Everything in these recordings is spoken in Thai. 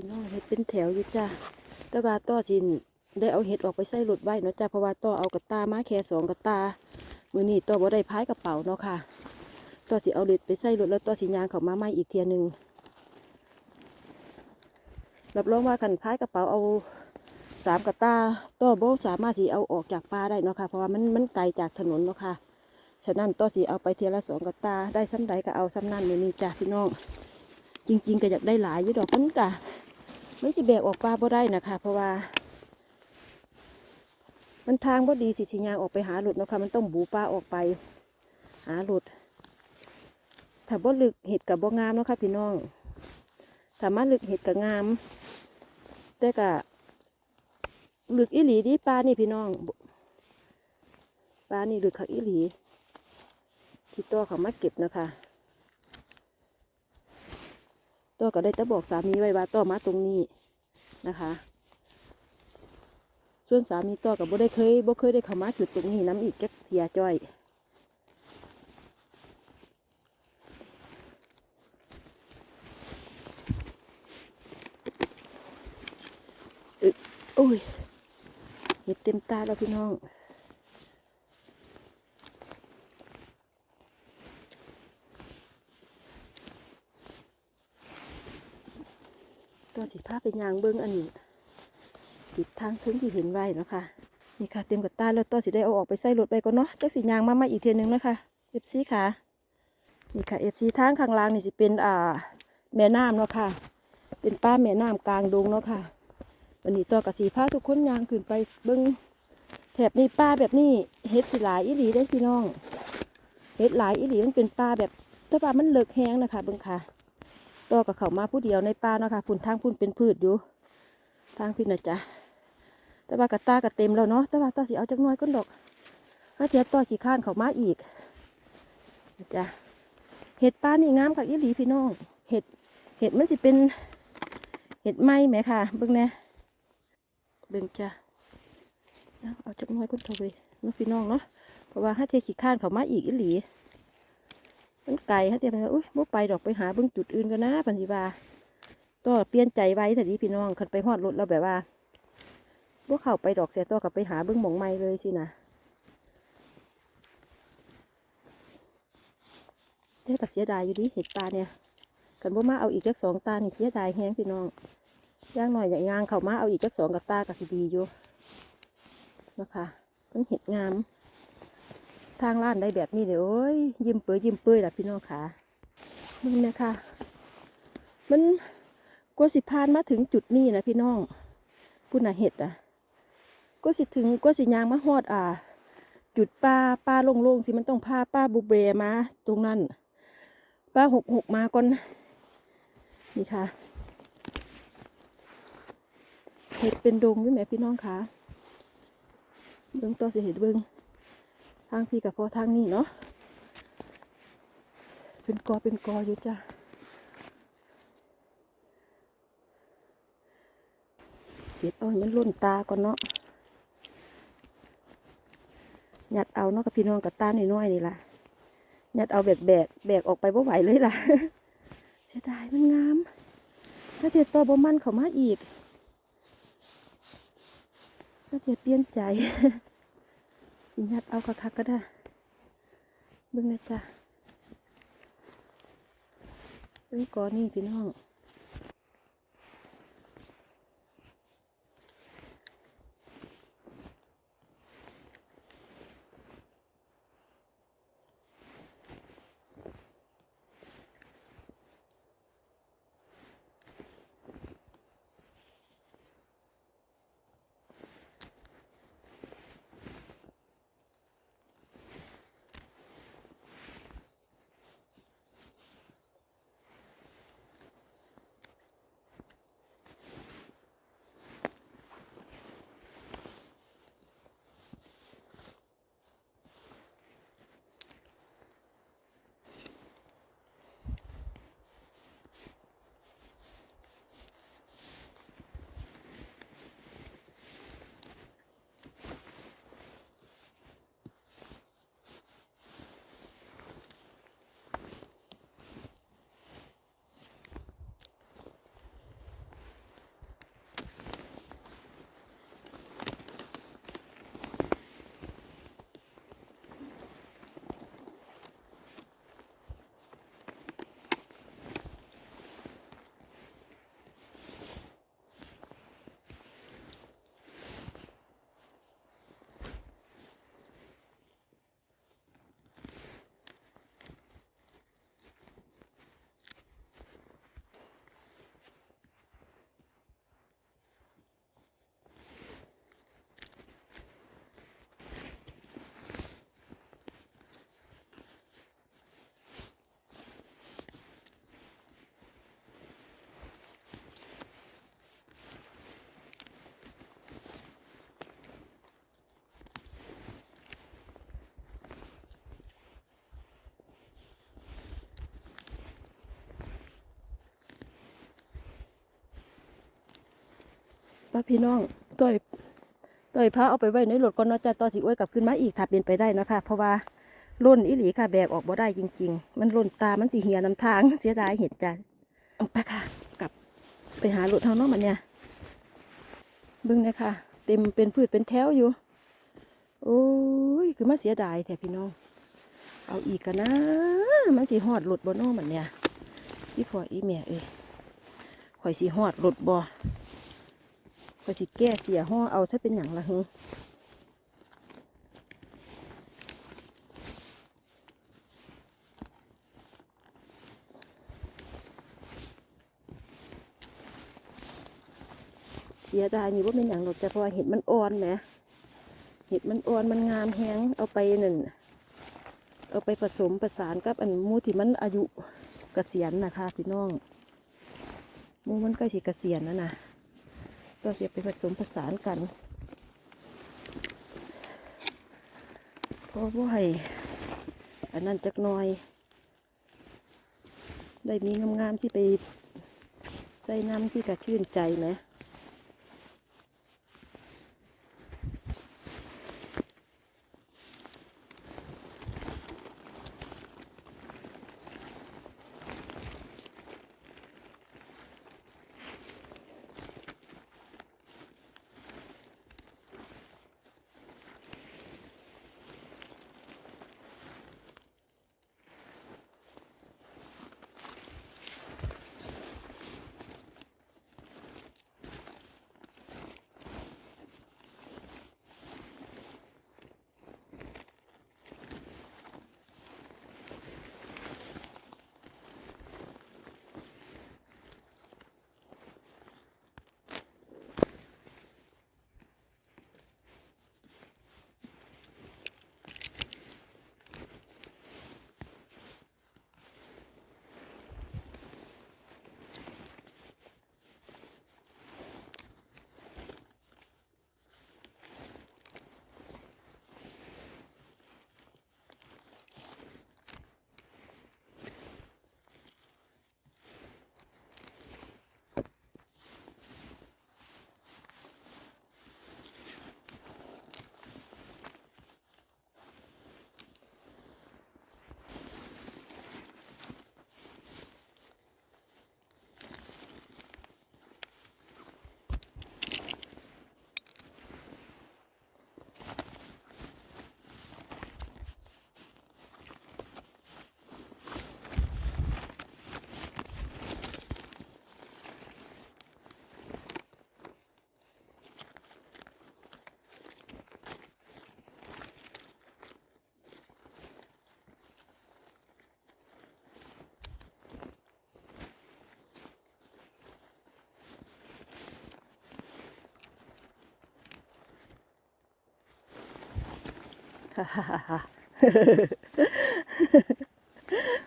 พี่น้องเห็ดเป็นแถวอยู่จ้าแต่ว่าต่อสินได้เอาเห็ดออกไปใส่รถไว้เนาะจ้าเพราะว่าต่อเอากระตามาแค่สองกระตามือนี้ต่อบ่ได้พายกระเป๋าเนาะค่ะต่อสิเอาเล็ดไปใส่รถแล้วต่อสิยางเขามาใหม่อีกเทียนึงรับรองว่ากันพายกระเป๋าเอาสามกระตาต่อโบสามารถที่เอาออกจากป่าได้เนาะค่ะเพราะว่ามันมันไกลจากถนนเนาะค่ะฉะนั้นต่อสิเอาไปเทียละสองกระตาได้ซ้ำใดก็เอาซ้ำนั่นมือนี้จ้าพี่น้อง จริง ๆ ก็อยากได้หลายอยู่ดอกมันกะ มันจะแบกออกปลาบ่ได้นะคะ เพราะว่า มันทางบ่ดีสิสิยางออกไปหาหลุดนะคะมันต้องบูปลาออกไป หาหลุด ถ้าบ่ลึกเห็ดกับบ่งามนะคะพี่น้องถ้ามาลึกเห็ดกับงาม แต่กะลึกอีหลีดีปลานี่พี่น้องปลานี่ลึกคักอีหลีที่ตัวเขามาเก็บนะคะ ตัวก็ได้แต่บอกสามีไว้ว่าต่อมาตรงนี้นะคะ ส่วนสามีต่อกับบ่ได้เคยบ่เคยได้เข้ามาจุดตรงนี้น้ำอีกแก๊กเทียจ้อยอึโอ้ยเห็ดเต็มตาแล้วพี่น้อง สีผ้าเป็นยางเบิ้งอันนี้ติดทางทึงที่เห็นไว้เนาะคะนี่ค่ะเต็มกับตาแล้วตัวสีได้เอาออกไปใส่รถไปก่อนเนาะจักสียางมามาอีกเทียหนึงนะคะเอฟซีค่ะนี่ค่ะเอฟซีทางข้างล่างนี่สิเป็นอ่าแม่น้ำเนาะค่ะ เป็นป้าแม่น้ำกลางดงเนาะค่ะวันนี้ตัวกับสีผ้าทุกคนยางขึ้นไปเบิ้งแถบนี้ป้าแบบนี้เฮ็ดสิหลายอีหลีได้พี่น้องเฮ็ดหลายอีหลีมันเป็นป้าแบบแต่ว่ามันเลิกแห้งนะคะเบิ้งค่ะ ตัวกับเขามาผู้เดียวในป่าเนาะค่ะพุ่นทางพุ่นเป็นพืชอยู่ ทางพี่นะจ๊ะแต่ว่ากระตากระเต็มแล้วเนาะแต่ว่าต่อสิเอาจักน้อยก็ดอกถ้าเทียบต่อขี้ข้านเขามาอีกนะจ๊ะเห็ดป่านี่งามกับอีหลีพี่น้องเห็ดเห็ดมันสิเป็น เห็ดไหมไหมค่ะเบิ่งแน่เบิ่งจ้ะเอาเอาจักน้อยก็เถอะเว้ยเนาะพี่น้องเนาะเพราะว่าถ้าเทียขี้ข้านเขามาอีกอีหลี มันไกลฮะเดี๋ยวมันอุ้ยบ่ไปดอกไปหาเบิ่งจุดอื่นกันนะปัญญิบาก็เปลี่ยนใจไว้แต่ดีพี่น้องคันไปฮอดรถเราแบบว่าบ่เข้าไปดอกเสียตัวกับไปหาเบิ่งหมองไม้เลยสินะแต่ก็เสียดายอยู่ดิเห็ดปลาเนี่ยกันบ่มาเอาอีกจักสองตานี่เสียดายแฮงพี่น้องย่างหน่อยอย่างงางเข้ามาเอาอีกจักสองกับตาก็สิดีอยู่นะคะมันเห็ดงาม ทางร้านได้แบบนี้เลยโอ้ยยิ้มเปื่อยยิ้มเปื่อยล่ะพี่น้องค่ะมึงนะคะมันกว่าสิพานมาถึงจุดนี้นะพี่น้องพุ่นน่ะเห็ดอะก็สิถึงก็สิยางมาฮอดอ่า จุดป้าป้าโล่งๆสิมันต้องพาป้าบุเบมา ตรงนั้นป้าหกหกมาก่อนนี่ค่ะเห็ดเป็นดงอยู่ไหมพี่น้องคะเบื้องตัวสิเห็ดเบื้อง ทางพี่กับพ่อทางนี้เนาะเป็นกอเป็นกออยู่จ้ะเก็บเอาให้มันล่นตาก่อนเนาะยัดเอาเนาะกับพี่น้องกับตาหน่อยๆนี่ล่ะยัดเอาแบกแบกแบกออกไปบ่ไหวเลยล่ะเสียดายมันงาม ถ้าเทียตัวบ่มันเขามาอีกถ้าเทียเปลี่ยนใจ สิยัดเอาคักก็ได้เบิ่งนะจ๊ะเบิ่งก่อนนี่พี่น้อง ป้าพี่น้องต้อยต้อยพาเอาไปไว้ในรถก่อนเนาะจ้ะต่อสิอ้วยกลับขึ้นมาอีกถ้าเป็นไปได้เนาะค่ะ เพราะว่าล่นอีหลีค่ะแบกออกบ่ได้จริง ๆ มันล่นตามันสิเหียน้ำทางเสียดายเห็ดจ้ะเอาไปค่ะกลับไปหารถเท่าเนาะมันเนี่ยเบิ่งเลยค่ะ เต็มเป็นพืชเป็นแถวอยู่ โอ้ยคือมาเสียดายแต่พี่น้อง เอาอีกกันนะ มันสีหอดหลุดบ่เนอมันเนี่ยพี่พ่ออีแม่เอ้ยข่อยสีหอดหลุดบ่ ข่อยสีแก้เสียห่อเอาซะเป็นอย่างละหึเสียดายนี่ว่าเป็นอย่างหรอกจะพราะว่าเห็ดมันอ่อนแหมเห็ดมันอ่อนมันงามแฮงเอาไปนั่นเอาไปผสมประสานกับอันมูที่มันอายุเกษียณนะคะพี่น้องมูมันใกล้สิเกษียณแล้วนะ ก็จะไปผสมผสานกันเพราะว่าให้อันนั้นจักหน่อย ได้มีงามๆที่ไปใส่น้ำที่กระชื่นใจไหม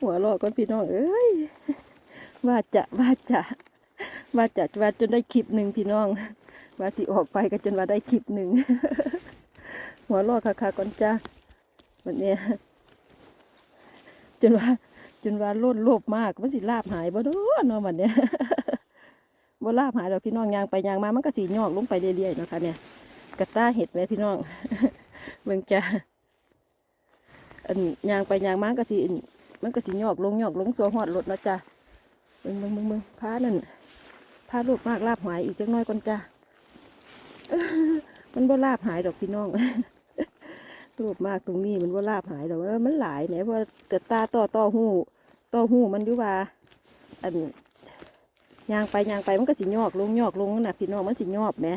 หัวราะก่อนพี่น้องเอ้ยว่าจะว่าจะว่าจะว่าจนได้คลิปหนึ่งพี่น้องว่าสิออกไปก็จนว่าได้คลิปหนึ่งหัวราะค่ะค่ะก่อนจ้าวันนี้จนว่าจนว่าโลดโลภมากมันสิลาบหายบ่ด้อเนาะวันเนี้ยบ่ลาบหายดอกพี่น้องยางไปยางมามันก็สียอกลงไปเรื่อยๆเนาะค่ะเนี่ยกระต้าเห็ดไหมพี่น้องเบิ่งจ้า อันยางไปยางมาก็สิอั่นมันก็สิยอกลงหยอกลงสัวหอดรถเนาะจ้ะเบิ่งเบิ่งเบิ่งเบิ่งพานั่นพาลูกมากลาบหายอีกจักน้อยก่อนจ้ะมันบ่ลาบหายดอกพี่น้องรูปมากตรงนี้มันบ่าลาบหายดอกว่ามันหลายเนี่ยเพราะเกิดตาต่อต่อหูต่อหูมันอยู่ว่าอันยางไปยางไปมันก็สิยอกลงยอกลงน่ะพี่น้องมันสิยอบแหม